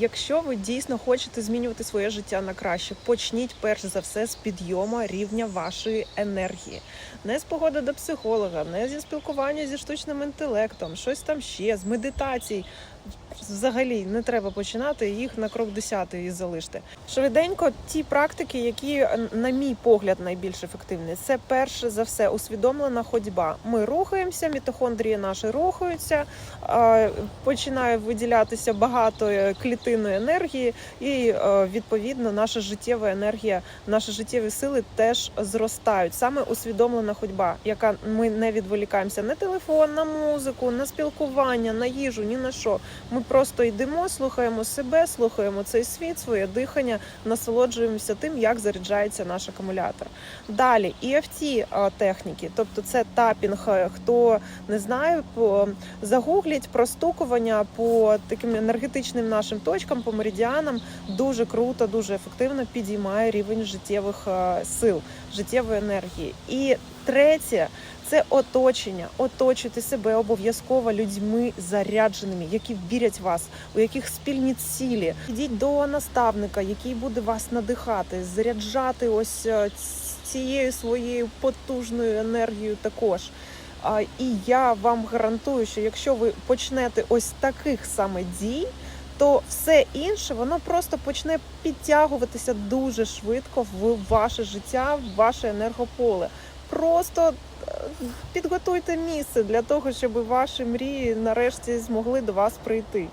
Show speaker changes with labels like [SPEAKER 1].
[SPEAKER 1] Якщо ви дійсно хочете змінювати своє життя на краще, почніть перш за все з підйому рівня вашої енергії. Не з погоди до психолога, не зі спілкування зі штучним інтелектом, щось там ще, з медитацій. Взагалі не треба починати їх на крок десятий і залиште. Швиденько ті практики, які, на мій погляд, найбільш ефективні, це перше за все усвідомлена ходьба. Ми рухаємося, мітохондрії наші рухаються, е, починає виділятися багато е, клітинної енергії, і е, відповідно наша життєва енергія, наші життєві сили теж зростають. Саме усвідомлена ходьба, яка ми не відволікаємося на телефон, на музику, на спілкування, на їжу, ні на що. Ми просто йдемо, слухаємо себе, слухаємо цей світ, своє дихання, насолоджуємося тим, як заряджається наш акумулятор. Далі EFT а, техніки, тобто це тапінг. Е, Хто не знає, загугліть простукування по таким енергетичним нашим точкам, по меридіанам. Дуже круто, дуже ефективно підіймає рівень життєвих е, сил, життєвої енергії. І третє це оточення. Оточуйте себе обов'язково людьми зарядженими, які вірять в вас, у яких спільні цілі. Йдіть до наставника, який буде вас надихати, заряджати ось е, цією своєю потужною енергією також. І я вам гарантую, що якщо ви почнете ось таких саме дій, то все інше воно просто почне підтягуватися дуже швидко в ваше життя, в ваше енергополе. Просто підготуйте місце для того, щоб ваші мрії нарешті змогли до вас прийти.